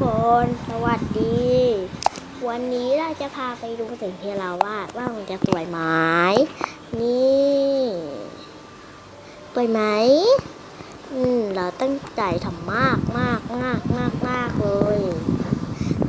คนสวัสดี วันนี้เราจะพาไปดูสิ่งที่เราวาดว่ามันจะสวยไหมนี่สวยไหมอืมเราตั้งใจทำมากมากมากมากมากเลย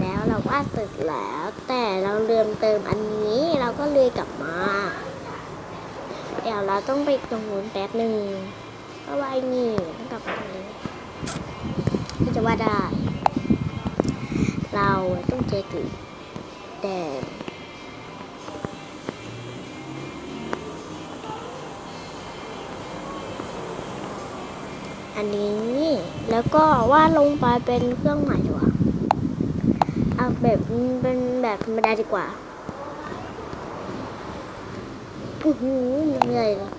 แล้วเราวาดเสร็จแล้ว แต่เราลืมเติมอันนี้เราก็เลยกลับมาเดี๋ยวเราต้องไปตรงนู้นแป๊บหนึ่งเพราะว่าไอ้นี่ต้องกลับมาตรงนี้จะวาดได้ เราต้องเจอจุดแดงอันนี้แล้วก็วาดลงไปเป็นเครื่องหมายดีกว่าเอาแบบเป็นแบบธรรมดาดีกว่าอื้อหือเหนื่อยเลย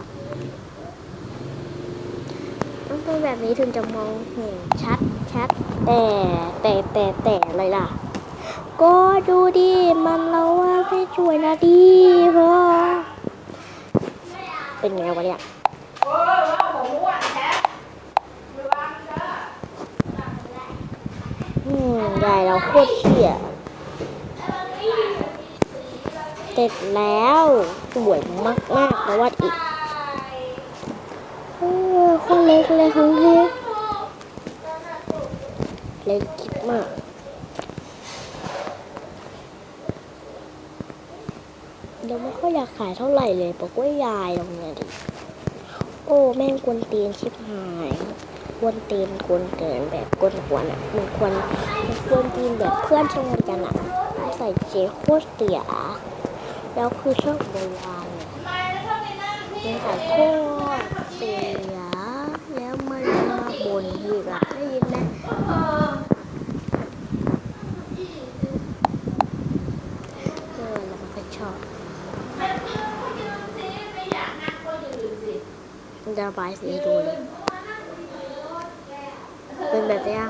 ต้องเป็นแบบนี้ถึงจะมองเห็นชัดชัดแต่แต่แต่แต่อะไรล่ะ ก็ดูดิมันเราว่าไม่สวยนะดิเฮ้อเป็นไงวะเนี่ยอืมยายเราโคตรเชี่ยเสร็จแล้ว สวยมากมากๆแล้ววาดอีก คนเล็กเลยครั้งเล็กเล็กคิดมากเดี๋ยวไม่ค่อยอยากขายเท่าไหร่เลยบอกว่ายายตรงเนี้ยดิโอ้ แม่งกวนตีนชิบหายกวนตีนกวนเกินแบบกวนกวนอะมันควรมันกวนตีนแบบเพื่อนชงกันอะใส่เจโคตรเสียแล้วคือชอบโวยวายอะมันใส่โคตร ระบายสีให้ดูเลย เป็นแบบนี้อะ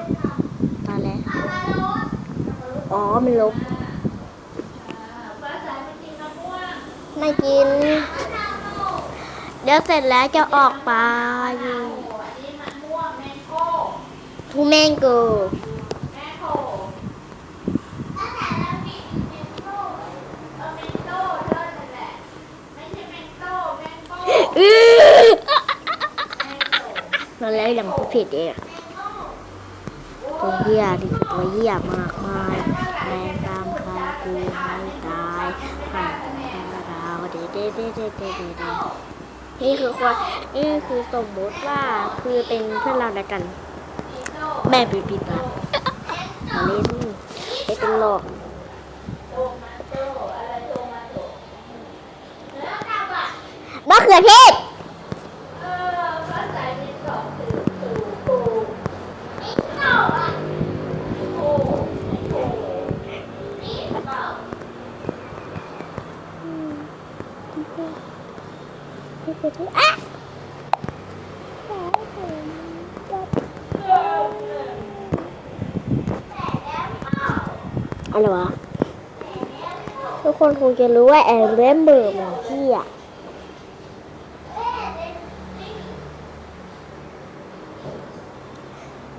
ตอนแรกอ๋อ มันลบไม่กิน เดี๋ยวเสร็จแล้วจะออกไปทูแมงโก อื้อตอนแรกยังพูดผิดเองตัวเหี้ยดิตัวเหี้ยมากมายแรงตามครกูไม่ตายผ่านดาวเด็ดเด็ดเด็ดเด็ดเด็ดนี่คือคนนี่คือสมมติว่าคือเป็นเพื่อนเราแล้วกัน แม่ปิดปิดมาเล่นไม่เป็นหลอกมะเขือเทศ อะ อะไรวะทุกคนคงจะรู้ว่าแอนเรมเบอร์มันที่อะ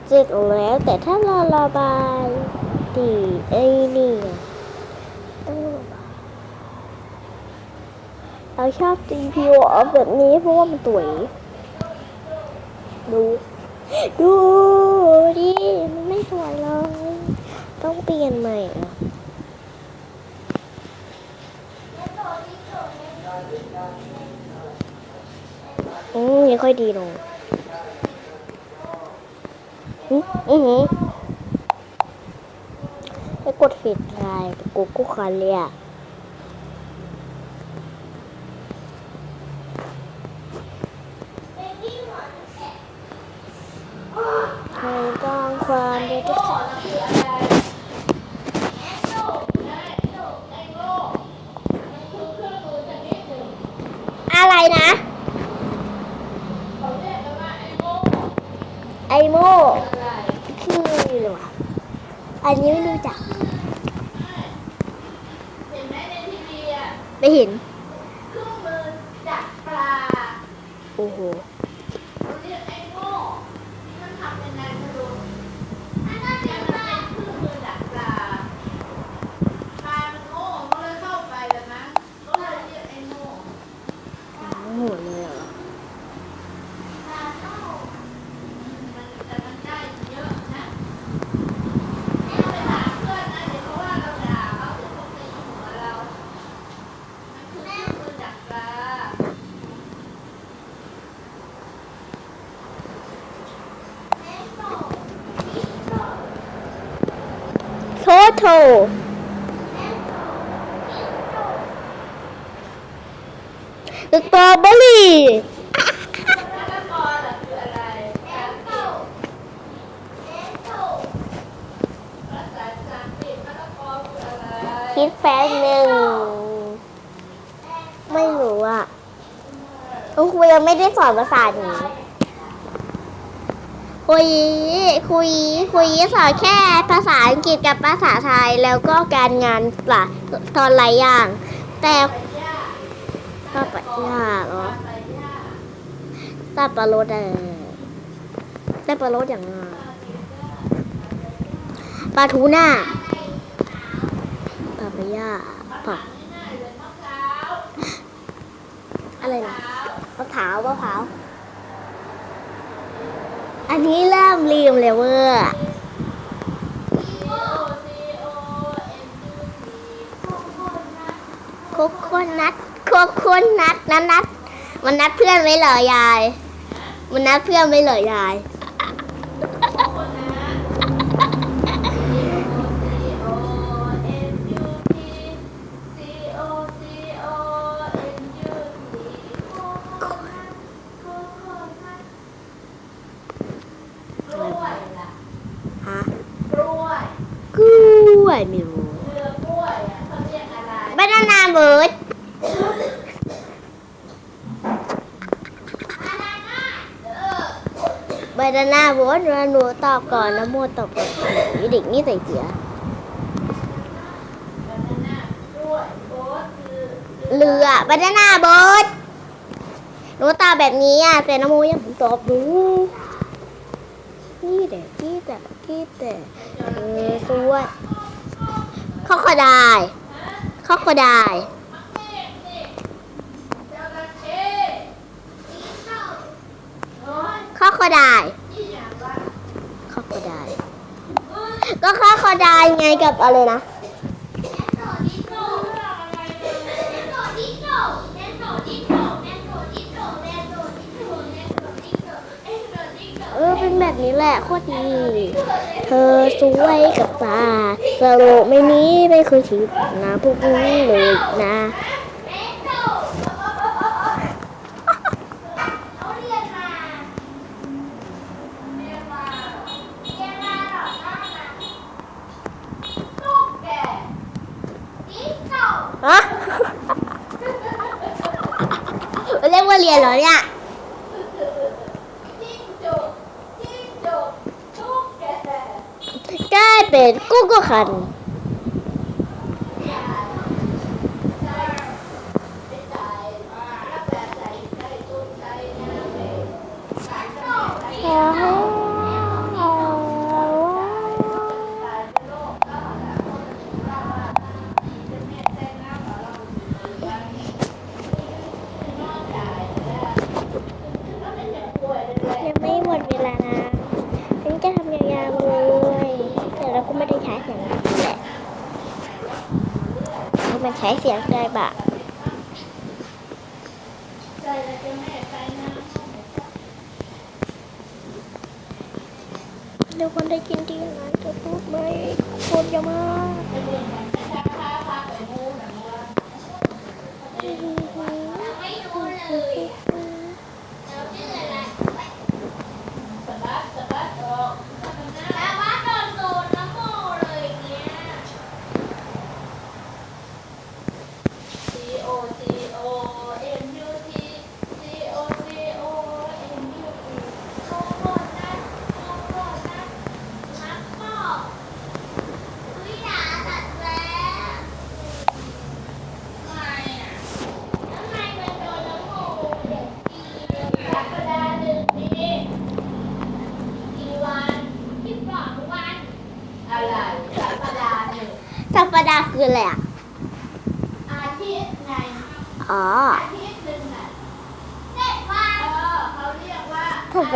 เสร็จแล้วแต่ถ้าเราระบายดีไอ้นี่ต้องระบายเราชอบตีพีโออฟแบบนี้เพราะว่ามันสวยดู ดู มันไม่สวยเลย ต้อง เปลี่ยนใหม่อะอืมยังค่อยดีลงอืออือหือไปกดฟิดไลน์ไปกูกูคันเลยอะในกองความเด็ดอะไร นะ ไอโม่ชื่ออะไรวะอันนี้ไม่รู้จักเห็นไหมในทีวีอะไม่เห็นเครื่องมือจับปลาโอ้โห เขาเรียกไอ้โง่ที่มันทำยังไงไม่รู้อันนั้นเนี่ยมันเป็นเครื่องมือ โทสตรอเบอรี่ มะละกอล่ะคืออะไรแอปเปิ้ลภาษาสังกฤษมะ ละกอคืออะไรคิดแป๊บหนึ่ง ไม่รู้อะคุณครูยังไม่ได้สอนภาษานี้ คุยคุยคุยสอนแค่ภาษาอังกฤษกับภาษาไทยแล้วก็การงานปะตอนหลายอย่าง แต่ปย่าก็ปะยากเหรอไปย่าปลารสอะไรตาปลารสอย่างไรปลาทูน่าปลาปะยาผักง่ายๆเลยมะพร้าอะไรนะมะพร้าวมะพร้าว อันนี้เริ่มลืมเลยเวอร์โคโคนัทโคโคนัทนัทนัทมันนัดเพื่อนไว้เหรอยาย มันนัดเพื่อนไว้เหรอยาย เบิร์ดแล้วหนูตอบก่อนแล้วโมตอบก่อนนี่เด็กนี่ใส่เสียเรือบานานาเบิร์ดหนูตอบแบบนี้อะแต่น้ำโมยังตอบหนูนี่แต่นี่แต่นี่แต่เออสวยเข้อขอได้ ข้อขอดายข้อขอดายข้อขอดายก็ข้อขอดายไงกับอะไรนะ นแบบนี้แหละโคตรดี เธอสวยกับตาสโลกไม่มีไม่เคยคิดนะพวกนี้เลยนะฮะเรียกว่าเรียนเหรอเนี่ย กลาย เป็นกุ๊กกุ๊กคัน ยังไม่หมดเวลานะฉันจะทำยาวๆเลย แต่เราก็ไม่ได้ใช้เสียงดังแหละเพราะ มันใช้เสียงได้บะเดี๋ยวคนได้กินดีนะจะพูดไหมคนจะมาไม่ดูเลย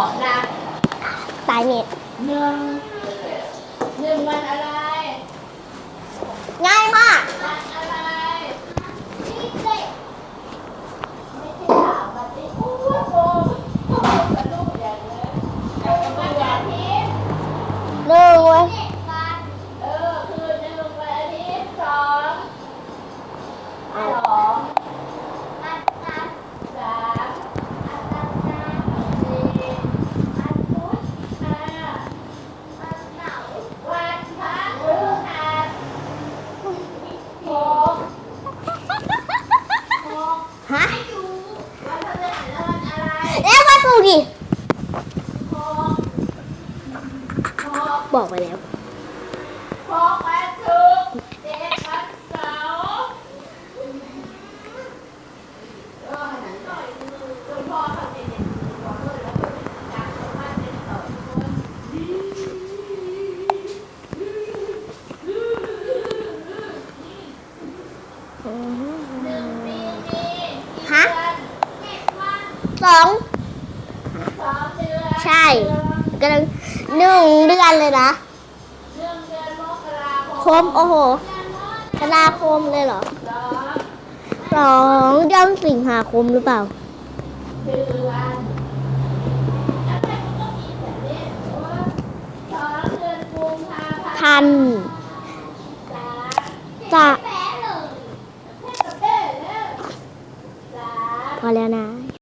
อนนะตายเน็ตหนึ่งหนึ่งวันอะไร ง่ายมาก เลยนะคมโอ้โหกราคมเลยเหรอสองเดือนสิงหาคมหรือเปล่าทันจะพอแล้วนะ